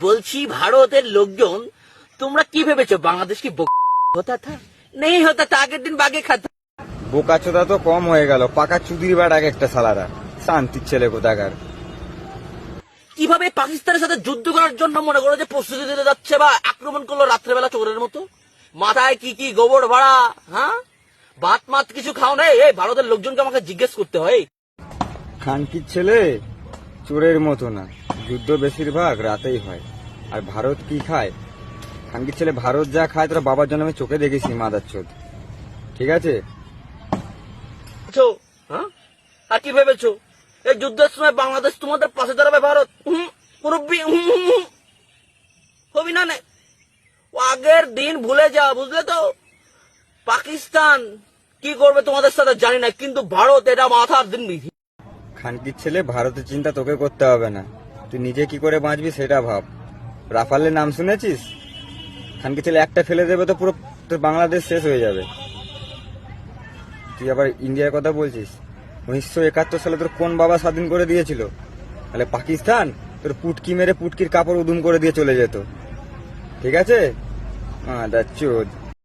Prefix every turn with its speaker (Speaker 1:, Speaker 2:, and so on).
Speaker 1: বলছি ভারতের লোকজন তোমরা কি ভেবেছো বাংলাদেশ কি হতা থা? নেই হতা থা আগের দিন বাগে খাতা
Speaker 2: বোকাচোদা তো কম হয়ে গেল পাকা চুদির এক একটা সালারা। শান্তির ছেলে কোথাকার?
Speaker 1: কীভাবে পাকিস্তানের সাথে যুদ্ধ করার জন্য মনে করো যে প্রস্তুতি দিতে যাচ্ছে বা আক্রমণ করল রাত্রেবেলা চোরের মতো? মাথায় কি কি গোবর ভাড়া হ্যাঁ? ভাত মাত কিছু খাও নেই এই ভারতের লোকজনকে আমাকে জিজ্ঞেস করতে হয়।
Speaker 2: খানকির ছেলে চোরের মতো না। যুদ্ধ বেশিরভাগ রাতেই হয়। আর ভারত কি খায়? খানকির ছেলে ভারত যা খায় তোরা বাবার জন্য আমি চোখে দেখেছি মাদার চোদ। ঠিক আছে?
Speaker 1: হ্যাঁ? আর কি ভেবেছো? এই যুদ্ধের সময় বাংলাদেশ তোমাদের পাশে দাঁড়াবে ভারত? হুম, হুম, হুম, হুম। হবি না নে? আগের দিন ভুলে যা বুঝলে তো? পাকিস্তান কি করবে তোমাদের সাথে জানি না কিন্তু ভারত এটা মাথার দিন বিধি।
Speaker 2: খানকির ছেলে ভারতের চিন্তা তোকে করতে হবে না। তুই নিজে কি করে বাঁচবি সেটা ভাব। রাফালের নাম শুনেছিস? খানকির ছেলে একটা ফেলে দেবে তো পুরো তোর বাংলাদেশ শেষ হয়ে যাবে। তুই আবার ইন্ডিয়ার কথা বলছিস? উনিশশো একাত্তর সালে তোর কোন বাবা স্বাধীন করে দিয়েছিল? তাহলে পাকিস্তান? তোর পুটকি মেরে পুটকির কাপড় উদুম করে দিয়ে চলে যেত। ঠিক আছে? আহ চোদ।